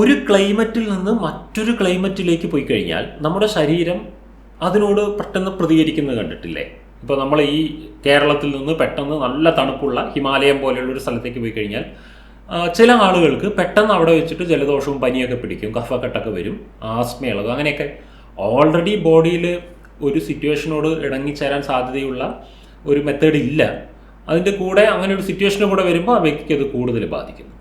ഒരു ക്ലൈമറ്റിൽ നിന്ന് മറ്റൊരു ക്ലൈമറ്റിലേക്ക് പോയി കഴിഞ്ഞാൽ നമ്മുടെ ശരീരം അതിനോട് പെട്ടെന്ന് പ്രതികരിക്കുന്നത് കണ്ടിട്ടില്ലേ? ഇപ്പോൾ നമ്മൾ ഈ കേരളത്തിൽ നിന്ന് പെട്ടെന്ന് നല്ല തണുപ്പുള്ള ഹിമാലയം പോലെയുള്ള ഒരു സ്ഥലത്തേക്ക് പോയി കഴിഞ്ഞാൽ ചില ആളുകൾക്ക് പെട്ടെന്ന് അവിടെ വെച്ചിട്ട് ജലദോഷവും പനിയൊക്കെ പിടിക്കും കഫക്കെട്ടൊക്കെ വരും ആസ്മയുള്ളത് അങ്ങനെയൊക്കെ. ഓൾറെഡി ബോഡിയിൽ ഒരു സിറ്റുവേഷനോട് ഇണങ്ങിച്ചേരാൻ സാധ്യതയുള്ള ഒരു മെത്തേഡ് ഇല്ല. അതിന്റെ കൂടെ അങ്ങനെ ഒരു സിറ്റുവേഷനും കൂടെ വരുമ്പോൾ ആ വ്യക്തിക്ക് അത് കൂടുതൽ ബാധിക്കുന്നു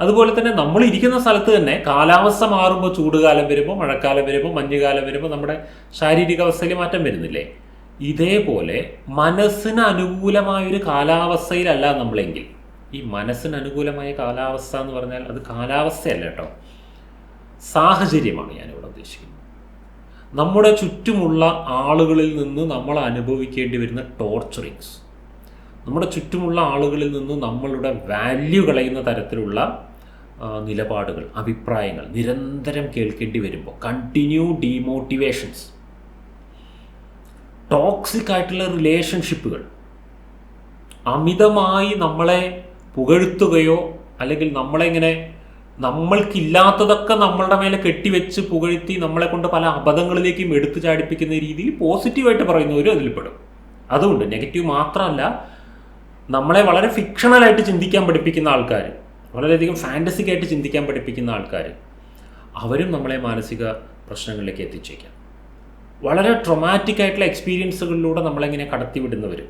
അതുപോലെ തന്നെ നമ്മൾ ഇരിക്കുന്ന സ്ഥലത്ത് തന്നെ കാലാവസ്ഥ മാറുമ്പോൾ ചൂടുകാലം വരുമ്പോൾ മഴക്കാലം വരുമ്പോൾ മഞ്ഞുകാലം വരുമ്പോൾ നമ്മുടെ ശാരീരിക അവസ്ഥയിൽ മാറ്റം വരുന്നില്ലേ? ഇതേപോലെ മനസ്സിന് അനുകൂലമായൊരു കാലാവസ്ഥയിലല്ല നമ്മളെങ്കിൽ. ഈ മനസ്സിന് അനുകൂലമായ കാലാവസ്ഥ എന്ന് പറഞ്ഞാൽ അത് കാലാവസ്ഥയല്ല കേട്ടോ. സാഹചര്യമാണ് ഞാനിവിടെ ഉദ്ദേശിക്കുന്നത്. നമ്മുടെ ചുറ്റുമുള്ള ആളുകളിൽ നിന്ന് നമ്മൾ അനുഭവിക്കേണ്ടി വരുന്ന ടോർച്ചറിങ്സ്. നമ്മുടെ ചുറ്റുമുള്ള ആളുകളിൽ നിന്ന് നമ്മളുടെ വാല്യൂ കളയുന്ന തരത്തിലുള്ള നിലപാടുകൾ അഭിപ്രായങ്ങൾ നിരന്തരം കേൾക്കേണ്ടി വരുമ്പോൾ കണ്ടിന്യൂ ഡീമോട്ടിവേഷൻസ് ടോക്സിക് ആയിട്ടുള്ള റിലേഷൻഷിപ്പുകൾ അമിതമായി നമ്മളെ പുകഴ്ത്തുകയോ അല്ലെങ്കിൽ നമ്മളെ ഇങ്ങനെ നമ്മൾക്കില്ലാത്തതൊക്കെ നമ്മളുടെ മേലെ കെട്ടിവെച്ച് പുകഴ്ത്തി നമ്മളെ കൊണ്ട് പല അബദ്ധങ്ങളിലേക്കും എടുത്തു ചാടിപ്പിക്കുന്ന രീതിയിൽ പോസിറ്റീവായിട്ട് പറയുന്നവരും അതിൽപ്പെടും. അതുകൊണ്ട് നെഗറ്റീവ് മാത്രമല്ല നമ്മളെ വളരെ ഫിക്ഷണലായിട്ട് ചിന്തിക്കാൻ പഠിപ്പിക്കുന്ന ആൾക്കാർ വളരെയധികം ഫാന്റസിക് ആയിട്ട് ചിന്തിക്കാൻ പഠിപ്പിക്കുന്ന ആൾക്കാർ അവരും നമ്മളെ മാനസിക പ്രശ്നങ്ങളിലേക്ക് എത്തിച്ചേക്കാം. വളരെ ട്രൊമാറ്റിക് ആയിട്ടുള്ള എക്സ്പീരിയൻസുകളിലൂടെ നമ്മളെങ്ങനെ കടത്തിവിടുന്നവരും?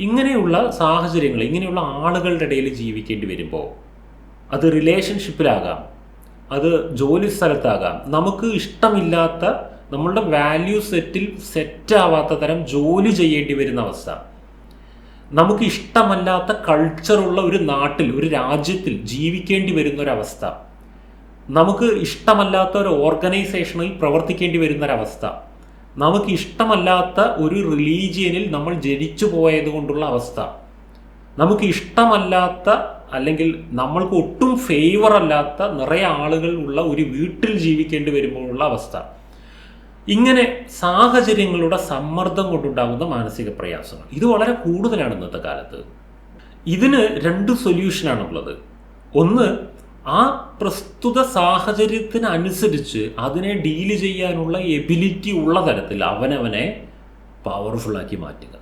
ഇങ്ങനെയുള്ള സാഹചര്യങ്ങൾ ഇങ്ങനെയുള്ള ആളുകളുടെ ഇടയിൽ ജീവിക്കേണ്ടി വരുമ്പോൾ അത് റിലേഷൻഷിപ്പിലാകാം അത് ജോലി സ്ഥലത്താകാം. നമുക്ക് ഇഷ്ടമില്ലാത്ത നമ്മളുടെ വാല്യൂ സെറ്റിൽ സെറ്റാവാത്ത തരം ജോലി ചെയ്യേണ്ടി വരുന്ന അവസ്ഥ. നമുക്ക് ഇഷ്ടമല്ലാത്ത കൾച്ചറുള്ള ഒരു നാട്ടിൽ ഒരു രാജ്യത്തിൽ ജീവിക്കേണ്ടി വരുന്ന ഒരവസ്ഥ നമുക്ക് ഇഷ്ടമല്ലാത്ത ഒരു ഓർഗനൈസേഷനിൽ പ്രവർത്തിക്കേണ്ടി വരുന്ന ഒരവസ്ഥ നമുക്ക് ഇഷ്ടമല്ലാത്ത ഒരു റിലീജിയനിൽ നമ്മൾ ജനിച്ചു പോയത് കൊണ്ടുള്ള അവസ്ഥ. നമുക്ക് ഇഷ്ടമല്ലാത്ത അല്ലെങ്കിൽ നമ്മൾക്ക് ഒട്ടും ഫേവർ അല്ലാത്ത നിറയെ ആളുകൾ ഉള്ള ഒരു വീട്ടിൽ ജീവിക്കേണ്ടി വരുമ്പോഴുള്ള അവസ്ഥ. ഇങ്ങനെ സാഹചര്യങ്ങളുടെ സമ്മർദ്ദം കൊണ്ടുണ്ടാകുന്ന മാനസിക പ്രയാസങ്ങൾ. ഇത് വളരെ കൂടുതലാണ് ഇന്നത്തെ കാലത്ത്. ഇതിന് രണ്ട് സൊല്യൂഷനാണുള്ളത് ഒന്ന് ആ പ്രസ്തുത സാഹചര്യത്തിനനുസരിച്ച് അതിനെ ഡീൽ ചെയ്യാനുള്ള എബിലിറ്റി ഉള്ള തരത്തിൽ അവനവനെ പവർഫുള്ളാക്കി മാറ്റുക.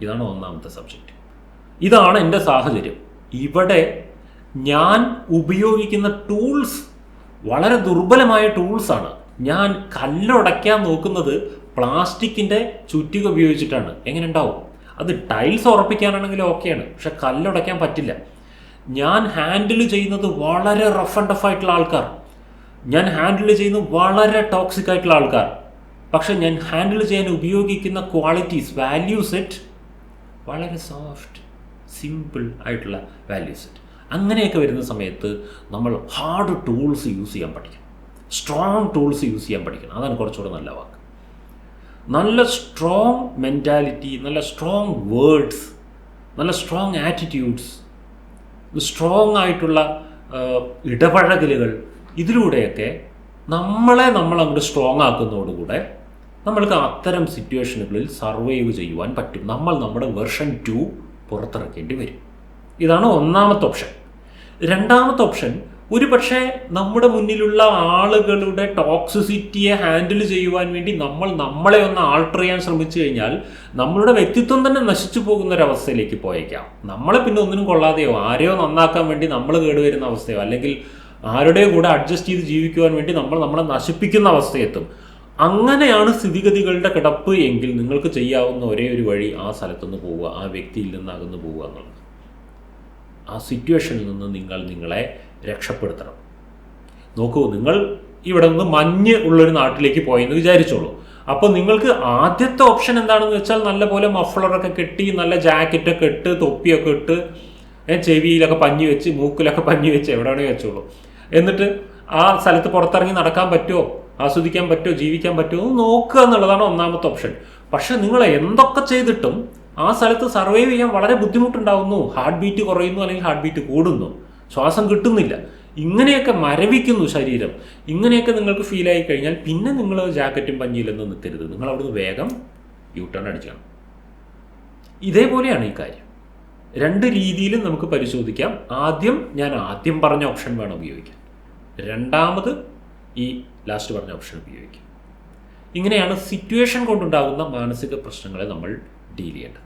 ഇതാണ് ഒന്നാമത്തെ സബ്ജക്റ്റ് ഇതാണ് എന്റെ സാഹചര്യം. ഇവിടെ ഞാൻ ഉപയോഗിക്കുന്ന ടൂൾസ് വളരെ ദുർബലമായ ടൂൾസാണ് ഞാൻ കല്ലുടയ്ക്കാൻ നോക്കുന്നത് പ്ലാസ്റ്റിക്കിന്റെ ചുറ്റിക ഉപയോഗിച്ചിട്ടാണ്. എങ്ങനെ ഉണ്ടാവും അത് ടൈൽസ് ഉറപ്പിക്കാനാണെങ്കിൽ ഓക്കെയാണ് പക്ഷെ കല്ലുടയ്ക്കാൻ പറ്റില്ല. ഞാൻ ഹാൻഡിൽ ചെയ്യുന്നത് വളരെ റഫ് ആൻഡ് ടഫ് ആയിട്ടുള്ള ആൾക്കാർ. ഞാൻ ഹാൻഡിൽ ചെയ്യുന്നത് വളരെ ടോക്സിക് ആയിട്ടുള്ള ആൾക്കാർ. പക്ഷെ ഞാൻ ഹാൻഡിൽ ചെയ്യാൻ ഉപയോഗിക്കുന്ന ക്വാളിറ്റീസ് വാല്യൂ സെറ്റ് വളരെ സോഫ്റ്റ് സിമ്പിൾ ആയിട്ടുള്ള വാല്യൂ സെറ്റ്. അങ്ങനെയൊക്കെ വരുന്ന സമയത്ത് നമ്മൾ ഹാർഡ് ടൂൾസ് യൂസ് ചെയ്യാൻ പഠിക്കണം. സ്ട്രോങ് ടൂൾസ് യൂസ് ചെയ്യാൻ പഠിക്കണം. അതാണ് കുറച്ചുകൂടെ നല്ല വാക്ക്. നല്ല സ്ട്രോങ് മെന്റാലിറ്റി നല്ല സ്ട്രോങ് വേർഡ്സ് നല്ല സ്ട്രോങ് ആറ്റിറ്റ്യൂഡ്സ് സ്ട്രോങ് ആയിട്ടുള്ള ഇടപഴകലുകൾ ഇതിലൂടെയൊക്കെ നമ്മളെ നമ്മൾ അങ്ങോട്ട് സ്ട്രോങ് ആക്കുന്നതോടുകൂടെ നമ്മൾക്ക് അത്തരം സിറ്റുവേഷനുകളിൽ സർവൈവ് ചെയ്യുവാൻ പറ്റും. നമ്മൾ നമ്മുടെ വെർഷൻ ടു പുറത്തിറക്കേണ്ടി വരും. ഇതാണ് ഒന്നാമത്തെ ഓപ്ഷൻ രണ്ടാമത്തെ ഓപ്ഷൻ ഒരു പക്ഷേ നമ്മുടെ മുന്നിലുള്ള ആളുകളുടെ ടോക്സിസിറ്റിയെ ഹാൻഡിൽ ചെയ്യുവാൻ വേണ്ടി നമ്മൾ നമ്മളെ ഒന്ന് ആൾട്ടർ ചെയ്യാൻ ശ്രമിച്ചു കഴിഞ്ഞാൽ നമ്മളുടെ വ്യക്തിത്വം തന്നെ നശിച്ചു പോകുന്ന ഒരു അവസ്ഥയിലേക്ക് പോയേക്കാം. നമ്മളെ പിന്നെ ഒന്നിനും കൊള്ളാതെയോ ആരെയോ നന്നാക്കാൻ വേണ്ടി നമ്മൾ കേടുവരുന്ന അവസ്ഥയോ അല്ലെങ്കിൽ ആരുടെയോ കൂടെ അഡ്ജസ്റ്റ് ചെയ്ത് ജീവിക്കുവാൻ വേണ്ടി നമ്മൾ നമ്മളെ നശിപ്പിക്കുന്ന അവസ്ഥയെത്തും. അങ്ങനെയാണ് സ്ഥിതിഗതികളുടെ കിടപ്പ് എങ്കിൽ നിങ്ങൾക്ക് ചെയ്യാവുന്ന ഒരേ ഒരു വഴി ആ സ്ഥലത്തുനിന്ന് പോവുക ആ വ്യക്തിയിൽ നിന്ന് പോവുക എന്നുള്ളത്. ആ സിറ്റുവേഷനിൽ നിന്ന് നിങ്ങൾ നിങ്ങളെ രക്ഷപ്പെടുത്തണം. നോക്കൂ നിങ്ങൾ ഇവിടെ നിന്ന് മഞ്ഞ് ഉള്ളൊരു നാട്ടിലേക്ക് പോയെന്ന് വിചാരിച്ചോളൂ. അപ്പോൾ നിങ്ങൾക്ക് ആദ്യത്തെ ഓപ്ഷൻ എന്താണെന്ന് വെച്ചാൽ നല്ല പോലെ മഫ്ളറൊക്കെ കെട്ടി നല്ല ജാക്കറ്റൊക്കെ ഇട്ട് തൊപ്പിയൊക്കെ ഇട്ട് ചെവിയിലൊക്കെ പഞ്ഞി വെച്ച് മൂക്കിലൊക്കെ പഞ്ഞി വെച്ച് എവിടെയാണെങ്കിൽ വെച്ചോളൂ. എന്നിട്ട് ആ സ്ഥലത്ത് പുറത്തിറങ്ങി നടക്കാൻ പറ്റുമോ? ആസ്വദിക്കാൻ പറ്റുമോ? ജീവിക്കാൻ പറ്റുമോ? എന്ന് നോക്കുക എന്നുള്ളതാണ് ഒന്നാമത്തെ ഓപ്ഷൻ പക്ഷെ നിങ്ങൾ എന്തൊക്കെ ചെയ്തിട്ടും ആ സ്ഥലത്ത് സർവൈവ് ചെയ്യാൻ വളരെ ബുദ്ധിമുട്ടുണ്ടാവുന്നു. ഹാർട്ട് ബീറ്റ് കുറയുന്നു അല്ലെങ്കിൽ ഹാർട്ട് ബീറ്റ് കൂടുന്നു. ശ്വാസം കിട്ടുന്നില്ല. ഇങ്ങനെയൊക്കെ മരവിക്കുന്നു ശരീരം. ഇങ്ങനെയൊക്കെ നിങ്ങൾക്ക് ഫീൽ ആയി കഴിഞ്ഞാൽ പിന്നെ നിങ്ങൾ ജാക്കറ്റും പഞ്ഞിയിലൊന്നും നിൽക്കരുത്. നിങ്ങൾ അവിടുന്ന് വേഗം യൂ ടേൺ അടിക്കണം ഇതേപോലെയാണ് ഈ കാര്യം. രണ്ട് രീതിയിലും നമുക്ക് പരിശോധിക്കാം. ആദ്യം ഞാൻ ആദ്യം പറഞ്ഞ ഓപ്ഷൻ വേണം ഉപയോഗിക്കാൻ. രണ്ടാമത് ഈ ലാസ്റ്റ് പറഞ്ഞ ഓപ്ഷൻ ഉപയോഗിക്കാം. ഇങ്ങനെയാണ് സിറ്റുവേഷൻ കൊണ്ടുണ്ടാകുന്ന മാനസിക പ്രശ്നങ്ങളെ നമ്മൾ ഡീൽ ചെയ്യേണ്ടത്.